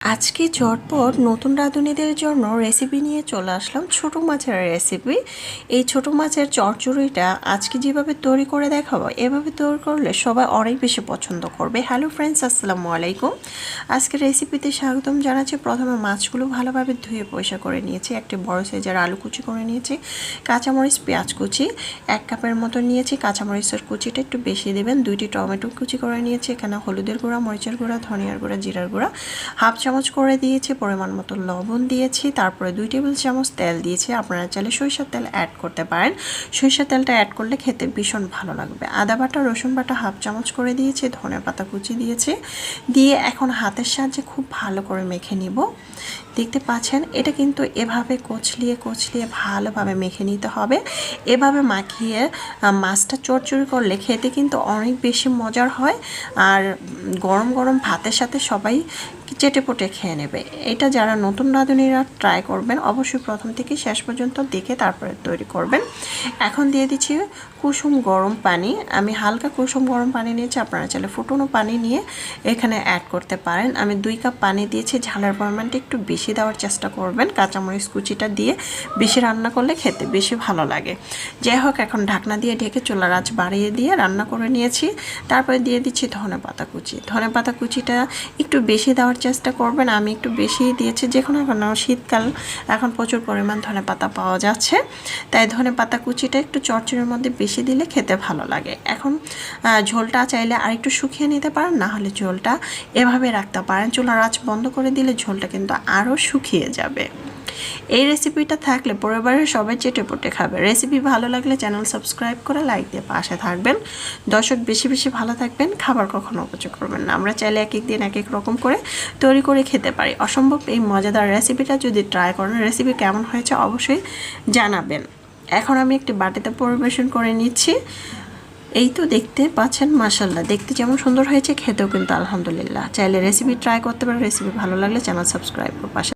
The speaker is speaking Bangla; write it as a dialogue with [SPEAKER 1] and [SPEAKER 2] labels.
[SPEAKER 1] আজকে চটপট নতুন রাঁধুনিদের জন্য রেসিপি নিয়ে চলে আসলাম ছোট মাছের রেসিপি এই ছোট মাছের চচ্চড়িটা আজকে যেভাবে তৈরি করে দেখাবো, এভাবে তৈরি করলে সবাই অনেক বেশি পছন্দ করবে। হ্যালো ফ্রেন্ডস আসসালামু আলাইকুম। আজকে রেসিপিতে স্বাগতম জানাচ্ছি। প্রথমে মাছগুলো ভালোভাবে ধুয়ে পয়সা করে নিয়েছি, একটি বড় সাইজের আলু কুচি করে নিয়েছি, কাঁচামরিচ, পেঁয়াজ কুচি, এক কাপের মতো নিয়েছি, কাঁচামরিচের কুচিটা একটু বেশি দেবেন, দুইটি টমেটো কুচি করে নিয়েছি, এখানে হলুদের গুঁড়া, মরিচের গুঁড়া, ধনিয়ার গুঁড়া, জিরার গুঁড়া, হাফ চামচ করে দিয়েছি, পরিমাণ মতো লবণ দিয়েছি, তারপরে দুই টেবিল চামচ তেল দিয়েছি। আপনারা চাইলে সরিষার তেল অ্যাড করতে পারেন। সরিষার তেলটা অ্যাড করলে খেতে ভীষণ ভালো লাগবে। আদা বাটা, রসুন বাটা হাফ চামচ করে দিয়েছি, ধনে পাতা কুচি দিয়েছি। দিয়ে এখন হাতের সাহায্যে খুব ভালো করে মেখে নিব। দেখতে পাচ্ছেন, এটা কিন্তু এভাবে কচলিয়ে কচলিয়ে ভালোভাবে মেখে নিতে হবে। এভাবে মাখিয়ে মাছটা চড়চড়ি করলে খেতে কিন্তু অনেক বেশি মজার হয়। আর গরম গরম ভাতের সাথে সবাই চেটে পুটে খেয়ে নেবে। এটা যারা নতুন রাঁধুনিরা ট্রাই করবেন, অবশ্যই প্রথম থেকে শেষ পর্যন্ত দেখে তারপরে তৈরি করবেন। এখন দিয়ে দিচ্ছি কুসুম গরম পানি। আমি হালকা কুসুম গরম পানি নিয়েছি, আপনারা চাইলে ফুটনো পানি নিয়ে এখানে অ্যাড করতে পারেন। আমি দুই কাপ পানি দিয়েছি, ঝালের পরিমাণটা একটু বেশি দেওয়ার চেষ্টা করবেন। কাঁচামরিচ কুচিটা দিয়ে বেশি রান্না করলে খেতে বেশি ভালো লাগে। যাই হোক, এখন ঢাকনা দিয়ে ঢেকে চুলার আঁচ বাড়িয়ে দিয়ে রান্না করে নিয়েছি। তারপরে দিয়ে দিচ্ছি ধনে পাতা কুচি। ধনে পাতা কুচিটা একটু বেশি দেওয়ার করবেন। আমি একটু বেশি দিয়েছি যে কোনো এখন শীতকাল, এখন প্রচুর পরিমাণ ধনে পাতা পাওয়া যাচ্ছে। তাই ধনে পাতা কুচিটা একটু চরচরের মধ্যে বেশি দিলে খেতে ভালো লাগে। এখন ঝোলটা চাইলে আর একটু শুকিয়ে নিতে পারেন, না হলে ঝোলটা এভাবে রাখতে পারেন। চুলার আঁচ বন্ধ করে দিলে ঝোলটা কিন্তু আরও শুকিয়ে যাবে। এই রেসিপিটা থাকলে পরিবারের সবাই চেটে পুটে খাবে। রেসিপি ভালো লাগলে চ্যানেল সাবস্ক্রাইব করে লাইক দিয়ে পাশে থাকবেন। দর্শক বেশি বেশি ভালো থাকবেন, খাবার কখনো অপচয় করবেন না। আমরা চাইলে এক এক দিন এক এক রকম করে তৈরি করে খেতে পারি। অসম্ভব এই মজাদার রেসিপিটা যদি ট্রাই করেন রেসিপি কেমন হয়েছে অবশ্যই জানাবেন। এখন আমি একটি বাটিতে পরিবেশন করে নিচ্ছি। এই তো দেখতে পাচ্ছেন মাসাল্লাহ দেখতে যেমন সুন্দর হয়েছে, খেতেও কিন্তু আলহামদুলিল্লাহ। চাইলে রেসিপি ট্রাই করতে পারেন রেসিপি ভালো লাগলে চ্যানেল সাবস্ক্রাইব করে পাশে